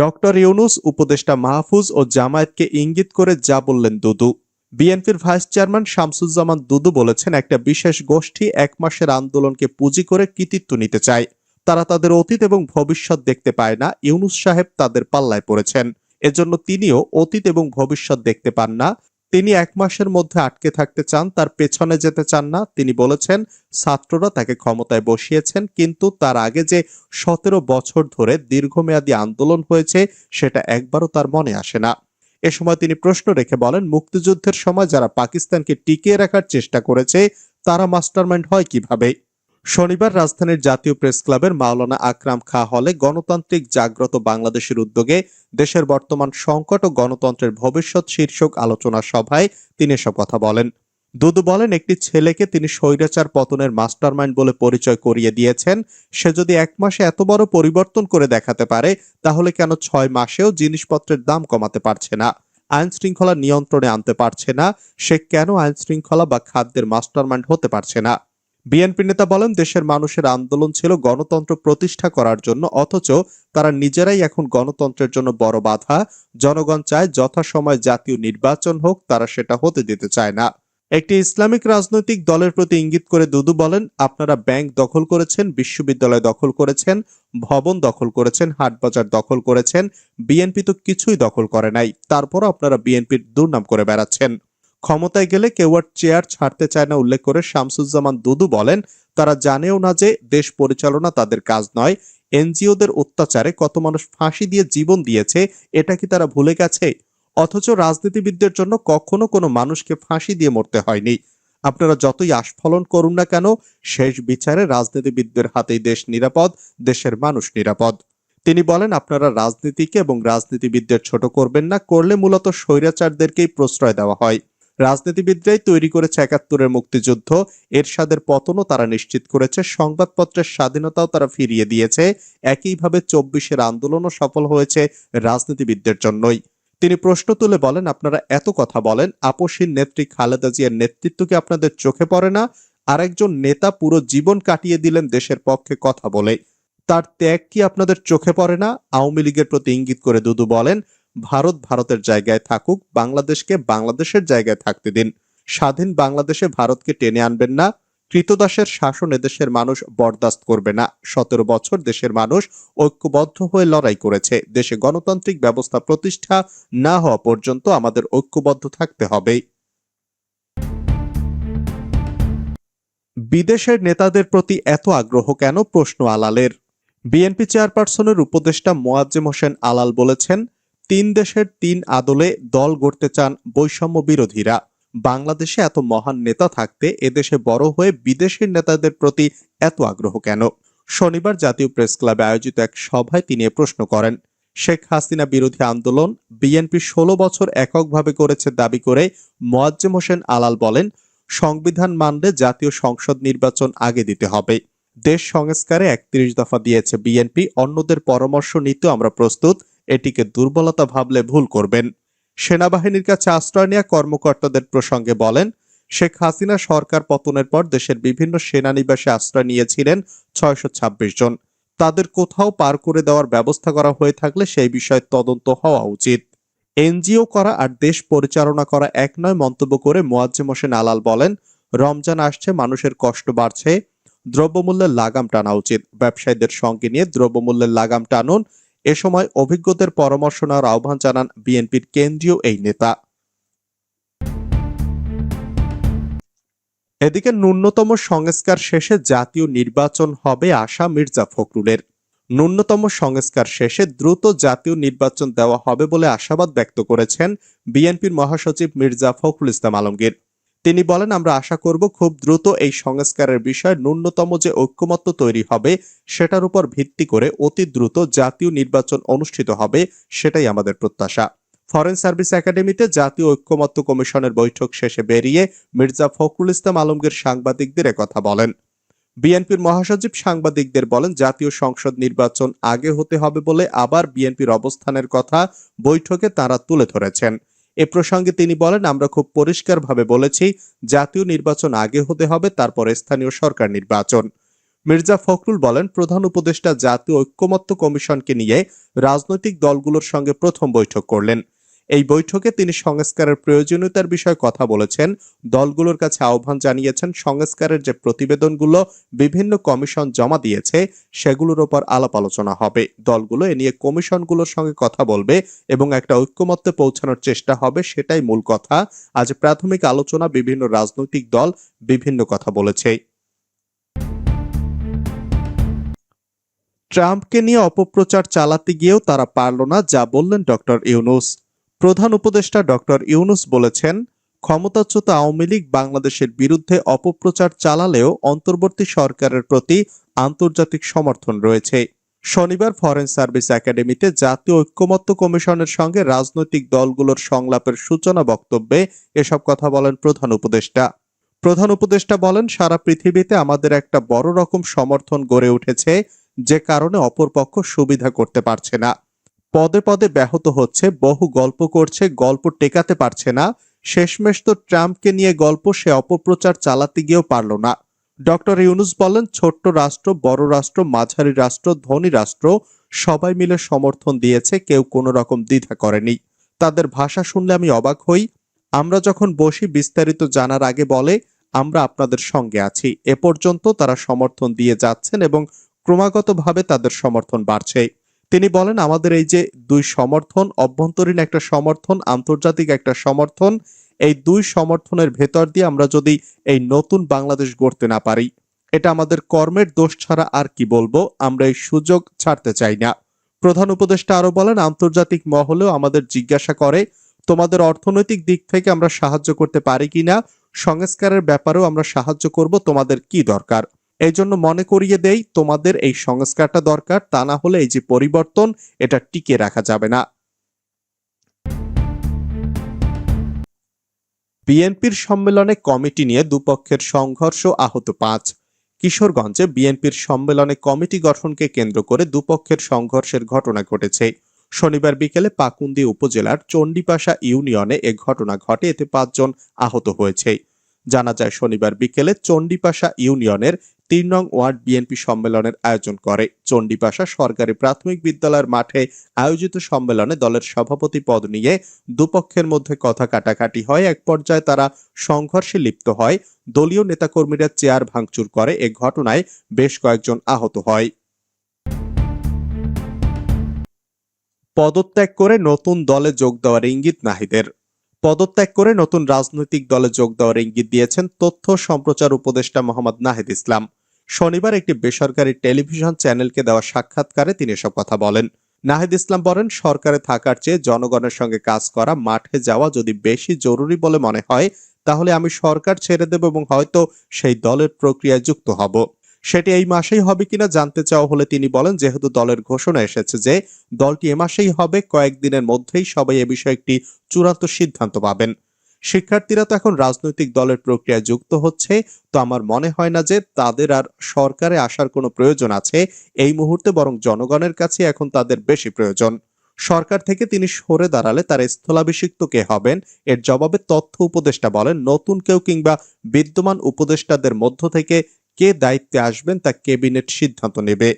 Doctor Yunus, উপদেষ্টা মাহফুজ ও জামায়াতকে ইঙ্গিত করে যা বললেন দুদু। বিএনপির ভাইস চেয়ারম্যান শামসুজ্জামান দুদু বলেছেন, একটা বিশেষ গোষ্ঠী এক মাসের আন্দোলনকে পুঁজি করে কৃতিত্ব নিতে চায়। তারা তাদের অতীত এবং ভবিষ্যৎ দেখতে পায় না, ইউনুস সাহেব তাদের পাল্লায় পড়েছেন। এজন্য তিনিও অতীত এবং ভবিষ্যৎ দেখতে পান না। তিনি এক মাসের মধ্যে আটকে থাকতে চান, তার পেছনে যেতে চান না। তিনি বলেছেন, ছাত্ররা তাকে ক্ষমতায় বসিয়েছেন, কিন্তু তার আগে যে সতেরো বছর ধরে দীর্ঘমেয়াদী আন্দোলন হয়েছে, সেটা একবারও তার মনে আসে না। এ সময় তিনি প্রশ্ন রেখে বলেন, মুক্তিযুদ্ধের সময় যারা পাকিস্তানকে টিকিয়ে রাখার চেষ্টা করেছে, তারা মাস্টারমাইন্ড হয় কীভাবে? শনিবার রাজধানীর জাতীয় প্রেস ক্লাবের মাওলানা আকরাম খা হলে গণতান্ত্রিক জাগ্রত বাংলাদেশের উদ্যোগে দেশের বর্তমান সংকট ও গণতন্ত্রের ভবিষ্যৎ শীর্ষক আলোচনা সভায় তিনি এসব কথা বলেন। দুদু বলেন, একটি ছেলেকে তিনি স্বৈরাচার পতনের মাস্টারমাইন্ড বলে পরিচয় করিয়ে দিয়েছেন। সে যদি এক মাসে এত বড় পরিবর্তন করে দেখাতে পারে, তাহলে কেন ছয় মাসেও জিনিসপত্রের দাম কমাতে পারছে না? আইন শৃঙ্খলা নিয়ন্ত্রণে আনতে পারছে না। সে কেন আইন শৃঙ্খলা বা খাদ্যের মাস্টারমাইন্ড হতে পারছে না? বিএনপি নেতা বলেন, দেশের মানুষের আন্দোলন ছিল গণতন্ত্র প্রতিষ্ঠা করার জন্য, অথচ তারা নিজেরাই এখন গণতন্ত্রের জন্য বড় বাধা। জনগণ চায় যথাসময় জাতীয় নির্বাচন হোক, তারা সেটা হতে দিতে চায় না। একটি ইসলামিক রাজনৈতিক দলের প্রতি ইঙ্গিত করে দুদু বলেন, আপনারা ব্যাংক দখল করেছেন, বিশ্ববিদ্যালয় দখল করেছেন, ভবন দখল করেছেন, হাটবাজার দখল করেছেন, বিএনপি তো কিছুই দখল করে নাই। তারপরও আপনারা বিএনপির দুর্নাম করে বেড়াচ্ছেন। ক্ষমতায় গেলে কেউ আর চেয়ার ছাড়তে চায় না, উল্লেখ করে শামসুজ্জামান দুদু বলেন, তারা জানেও না যে দেশ পরিচালনা তাদের কাজ নয়। এনজিওদের অত্যাচারে কত মানুষ ফাঁসি দিয়ে জীবন দিয়েছে, এটা কি তারা ভুলে গেছে? অথচ রাজনীতিবিদদের জন্য কখনো কোনো মানুষকে ফাঁসি দিয়ে মরতে হয়নি। আপনারা যতই আস্ফলন করুন না কেন, শেষ বিচারে রাজনীতিবিদদের হাতেই দেশ নিরাপদ, দেশের মানুষ নিরাপদ। তিনি বলেন, আপনারা রাজনীতিকে এবং রাজনীতিবিদদের ছোট করবেন না, করলে মূলত স্বৈরাচারদেরকেই প্রশ্রয় দেওয়া হয়। রাজনীতিবিদরাই তৈরি করেছে একাত্তরের মুক্তিযুদ্ধ। এরশাদের পতনও তারা নিশ্চিত করেছে। সংবাদপত্রের স্বাধীনতাও তারা ফিরিয়ে দিয়েছে। একইভাবে চব্বিশের আন্দোলনও সফল হয়েছে রাজনীতিবিদদের জন্যই। তিনি প্রশ্ন তুলে বলেন, আপনারা এত কথা বলেন আপসীর নেত্রী খালেদা জিয়ার নেতৃত্ব কি আপনাদের চোখে পড়ে না? আরেকজন নেতা পুরো জীবন কাটিয়ে দিলেন দেশের পক্ষে কথা বলে। তার ত্যাগ কি আপনাদের চোখে পড়ে না? আওয়ামী লীগের প্রতি ইঙ্গিত করে দুদু বলেন ভারত ভারতের জায়গায় থাকুক, বাংলাদেশকে বাংলাদেশের জায়গায় থাকতে দিন। স্বাধীন বাংলাদেশে ভারতকে টেনে আনবেন না কৃতদাসের শাসন এদেশের মানুষ বরদাস্ত করবে না। সতেরো বছর দেশের মানুষ ঐক্যবদ্ধ হয়ে লড়াই করেছে। দেশে গণতান্ত্রিক ব্যবস্থা প্রতিষ্ঠা না হওয়া পর্যন্ত আমাদের ঐক্যবদ্ধ থাকতে হবে বিদেশের নেতাদের প্রতি এত আগ্রহ কেন? প্রশ্ন আলালের। বিএনপি চেয়ারপারসনের উপদেষ্টা মোয়াজ্জেম হোসেন আলাল বলেছেন তিন দেশের তিন আদলে দল গড়তে চান বৈষম্য বিরোধীরা। বাংলাদেশে এত মহান নেতা থাকতে এদেশে বড় হয়ে বিদেশের নেতাদের প্রতি এত আগ্রহ কেন? শনিবার জাতীয় প্রেস ক্লাবে আয়োজিত এক সভায় তিনি প্রশ্ন করেন। শেখ হাসিনা বিরোধী আন্দোলন বিএনপি ষোলো বছর এককভাবে করেছে দাবি করে মোয়াজ্জেম হোসেন আলাল বলেন, সংবিধান মানলে জাতীয় সংসদ নির্বাচন আগে দিতে হবে। দেশ সংস্কারে একত্রিশ দফা দিয়েছে বিএনপি, অন্যদের পরামর্শ নিতে আমরা প্রস্তুত। এটিকে দুর্বলতা ভাবলে ভুল করবেন। সেনাবাহিনীর কাছে আশ্রয় নেওয়া কর্মকর্তাদের প্রসঙ্গে বলেন, শেখ হাসিনা সরকার পতনের পর দেশের বিভিন্ন সেনানিবাসে আশ্রয় নিয়েছিলেন ছয়শো ছাব্বিশ জন। তাদের কোথাও পার করে দেওয়ার ব্যবস্থা করা হয়ে থাকলে সেই বিষয়ে তদন্ত হওয়া উচিত। এনজিও করা আর দেশ পরিচালনা করা এক নয় মন্তব্য করে মোয়াজ্জেম হোসেন আলাল বলেন, রমজান আসছে, মানুষের কষ্ট বাড়ছে, দ্রব্যমূল্যের লাগাম টানা উচিত। ব্যবসায়ীদের সঙ্গে নিয়ে দ্রব্যমূল্যের লাগাম টানুন এ সময় অভিজ্ঞদের পরামর্শ নেওয়ার আহ্বান জানান বিএনপির কেন্দ্রীয় এই নেতা। এদিকে ন্যূনতম সংস্কার শেষে জাতীয় নির্বাচন হবে আশা মির্জা ফখরুলের। ন্যূনতম সংস্কার শেষে দ্রুত জাতীয় নির্বাচন দেওয়া হবে বলে আশাবাদ ব্যক্ত করেছেন বিএনপির মহাসচিব মির্জা ফখরুল ইসলাম আলমগীর। তিনি বলেন, আমরা আশা করব খুব দ্রুত এই সংস্কারের বিষয়ে ন্যূনতম যে ঐক্যমত্য তৈরি হবে, সেটার উপর ভিত্তি করে অতি দ্রুত জাতীয় নির্বাচন অনুষ্ঠিত হবে, সেটাই আমাদের প্রত্যাশা। ফরেন সার্ভিস একাডেমিতে জাতীয় ঐক্যমত্য কমিশনের বৈঠক শেষে বেরিয়ে মির্জা ফখরুল ইসলাম আলমগীর সাংবাদিকদের কথা বলেন। বিএনপির মহাসচিব সাংবাদিকদের বলেন, জাতীয় সংসদ নির্বাচন আগে হতে হবে বলে আবার বিএনপির অবস্থানের কথা বৈঠকে তারা তুলে ধরেছেন। এ প্রসঙ্গে তিনি বলেন, আমরা খুব পরিষ্কারভাবে বলেছি, জাতীয় নির্বাচন আগে হতে হবে, তারপর স্থানীয় সরকার নির্বাচন। মির্জা ফখরুল বলেন, প্রধান উপদেষ্টা জাতীয় ঐক্যমত্য কমিশনকে নিয়ে রাজনৈতিক দলগুলোর সঙ্গে প্রথম বৈঠক করলেন। এই বৈঠকে তিনি সংস্কারের প্রয়োজনীয়তার বিষয়ে কথা বলেছেন। দলগুলোর কাছে আহ্বান জানিয়েছেন, সংস্কারের যে প্রতিবেদনগুলো বিভিন্ন কমিশন জমা দিয়েছে, সেগুলোর ওপর আলাপ আলোচনা হবে। দলগুলো এ নিয়ে কমিশনগুলোর সঙ্গে কথা বলবে এবং একটা ঐক্যমত্যে পৌঁছানোর চেষ্টা হবে, সেটাই মূল কথা। আজ প্রাথমিক আলোচনা বিভিন্ন রাজনৈতিক দল বিভিন্ন কথা বলেছে। ট্রাম্পকে নিয়ে অপপ্রচার চালাতে গিয়েও তারা পারল না, যা বললেন ডক্টর ইউনুস। প্রধান উপদেষ্টা ডক্টর ইউনুস বলেছেন, ক্ষমতাচ্যুত আওয়ামী লীগ বাংলাদেশের বিরুদ্ধে অপপ্রচার চালালেও অন্তর্বর্তী সরকারের প্রতি আন্তর্জাতিক সমর্থন রয়েছে। শনিবার ফরেন সার্ভিস একাডেমিতে জাতীয় ঐক্যমত্য কমিশনের সঙ্গে রাজনৈতিক দলগুলোর সংলাপের সূচনা বক্তব্যে এসব কথা বলেন প্রধান উপদেষ্টা। প্রধান উপদেষ্টা বলেন, সারা পৃথিবীতে আমাদের একটা বড় রকম সমর্থন গড়ে উঠেছে, যে কারণে অপরপক্ষ সুবিধা করতে পারছে না। পদে পদে ব্যাহত হচ্ছে, বহু গল্প করছে, গল্প টেকাতে পারছে না। শেষমেশ তো ট্রাম্পকে নিয়ে গল্প, সে অপপ্রচার চালাতে গিয়েও পারল না। ডক্টর ইউনুস বলেন, ছোট্ট রাষ্ট্র, বড় রাষ্ট্র, মাঝারি রাষ্ট্র, ধনী রাষ্ট্র, সবাই মিলে সমর্থন দিয়েছে, কেউ কোনো রকম দ্বিধা করেনি। তাদের ভাষা শুনলে আমি অবাক হই। আমরা যখন বসি, বিস্তারিত জানার আগে বলে, আমরা আপনাদের সঙ্গে আছি। এ পর্যন্ত তারা সমর্থন দিয়ে যাচ্ছেন এবং ক্রমাগতভাবে তাদের সমর্থন বাড়ছে। তিনি বলেন, আমাদের এই যে দুই সমর্থন, অভ্যন্তরীণ একটা সমর্থন, আন্তর্জাতিক একটা সমর্থন, এই দুই সমর্থনের ভেতর দিয়ে আমরা যদি এই নতুন বাংলাদেশ গড়তে না পারি, এটা আমাদের কর্মের দোষ ছাড়া আর কি বলব? আমরা এই সুযোগ ছাড়তে চাই না। প্রধান উপদেষ্টা আরও বলেন, আন্তর্জাতিক মহলেও আমাদের জিজ্ঞাসা করে, তোমাদের অর্থনৈতিক দিক থেকে আমরা সাহায্য করতে পারি কিনা? সংস্কারের ব্যাপারেও আমরা সাহায্য করব, তোমাদের কি দরকার? এই জন্য মনে করিয়ে দেই, তোমাদের এই সংস্কারটা দরকার, তা না হলে এই যে পরিবর্তন, এটা টিকে রাখা যাবে না। বিএনপির সম্মেলনে কমিটি নিয়ে দুপক্ষের সংঘর্ষ আহত পাঁচ। কিশোরগঞ্জে বিএনপির সম্মেলনে কমিটি গঠনকে কেন্দ্র করে দুপক্ষের সংঘর্ষের ঘটনা ঘটেছে। শনিবার বিকেলে পাকুন্দি উপজেলার চণ্ডীপাশা ইউনিয়নে এ ঘটনা ঘটে, এতে পাঁচজন আহত হয়েছে। জানা যায় শনিবার বিকেলে চণ্ডীপাশা ইউনিয়নের তিন নং ওয়ার্ড বিএনপি সম্মেলনের আয়োজন করে। চণ্ডীপাশা সরকারি প্রাথমিক বিদ্যালয়ের মাঠে আয়োজিত সম্মেলনে দলের সভাপতি পদ নিয়ে দুপক্ষের মধ্যে কথা কাটাকাটি হয়। এক পর্যায়ে তারা সংঘর্ষে লিপ্ত হয়। দলীয় নেতাকর্মীরা চেয়ার ভাঙচুর করে। এ ঘটনায় বেশ কয়েকজন আহত হয়। পদত্যাগ করে নতুন দলে যোগ দেওয়ার ইঙ্গিত নাহিদের। পদত্যাগ করে নতুন রাজনৈতিক দলে যোগ দেওয়ার ইঙ্গিত দিয়েছেন তথ্য সম্প্রচার উপদেষ্টা মোহাম্মদ নাহিদ ইসলাম। শনিবার একটি বেসরকারি টেলিভিশন চ্যানেলকে দেওয়া সাক্ষাৎকারে তিনি এসব কথা বলেন। নাহিদ ইসলাম বলেন, সরকারে থাকার চেয়ে জনগণের সঙ্গে কাজ করা, মাঠে যাওয়া যদি বেশি জরুরি বলে মনে হয়, তাহলে আমি সরকার ছেড়ে দেব এবং হয়তো সেই দলের প্রক্রিয়ায় যুক্ত হব। সেটি এই মাসেই হবে কিনা জানতে চাওয়া হলে তিনি বলেন, যেহেতু দলের ঘোষণা এসেছে যে দলটি এ মাসেই হবে কয়েকদিনের মধ্যেই সবাই এ বিষয়ে একটি চূড়ান্ত সিদ্ধান্ত পাবেন। শিক্ষার্থীরা তো এখন রাজনৈতিক দলের প্রক্রিয়ায় যুক্ত হচ্ছে, তো আমার মনে হয় না যে তাদের আর সরকারে আসার কোনো প্রয়োজন আছে। এই মুহূর্তে বরং জনগণের কাছে এখন তাদের বেশি প্রয়োজন। সরকার থেকে তিনি সরে দাঁড়ালে তার স্থলাভিষিক্ত কে হবেন? এর জবাবে তথ্য উপদেষ্টা বলেন, নতুন কেউ কিংবা বিদ্যমান উপদেষ্টাদের মধ্য থেকে কে দায়িত্বে আসবেন তা ক্যাবিনেট সিদ্ধান্ত নেবে।